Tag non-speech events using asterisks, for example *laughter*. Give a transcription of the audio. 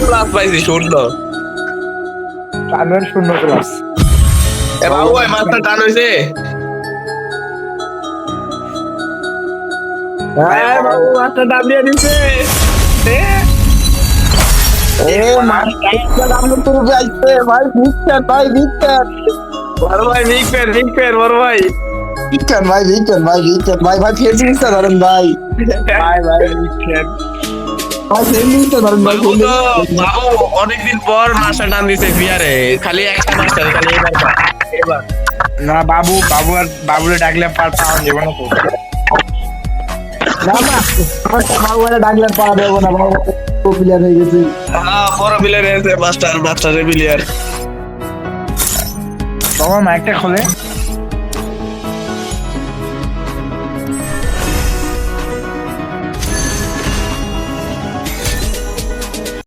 Plus পাইছি শূন্য। আমিও শূন্য ক্লাস এ বাবু ভাই মাছটা টান হয়েছে হ্যাঁ বাবু মাছটা দাম দিয়ে দিছে। এ। মাছটা দাম তো তুই যাইছে ভাই বিচ্ছেন ভাই বিচ্ছেন বড় ভাই বিগ পেন বিগ পেন বড় ভাই। বিচ্ছেন ভাই বিচ্ছেন ভাই বিচ্ছেন ভাই ভাই ফের জিনিসটা ধরেন ভাই। ভাই ভাই *laughs* বিচ্ছেন অনেকদিন পর মাছটা টান দিছে বিয়ারে। খালি একটা মাছটা খালি এবার না বাবু বাবু আর বাবুরে ডাকলে পার পাওয়া যাবে না তো। না না আমার বাবুরা ডাকলে পাওয়া দেবো না বাবু প্লেয়ার হয়ে গেছে। হ্যাঁ বড় বিলিয়ার এসে মাস্টার মাস্টার বিলিয়ার বাবা মাইকটা খোলে।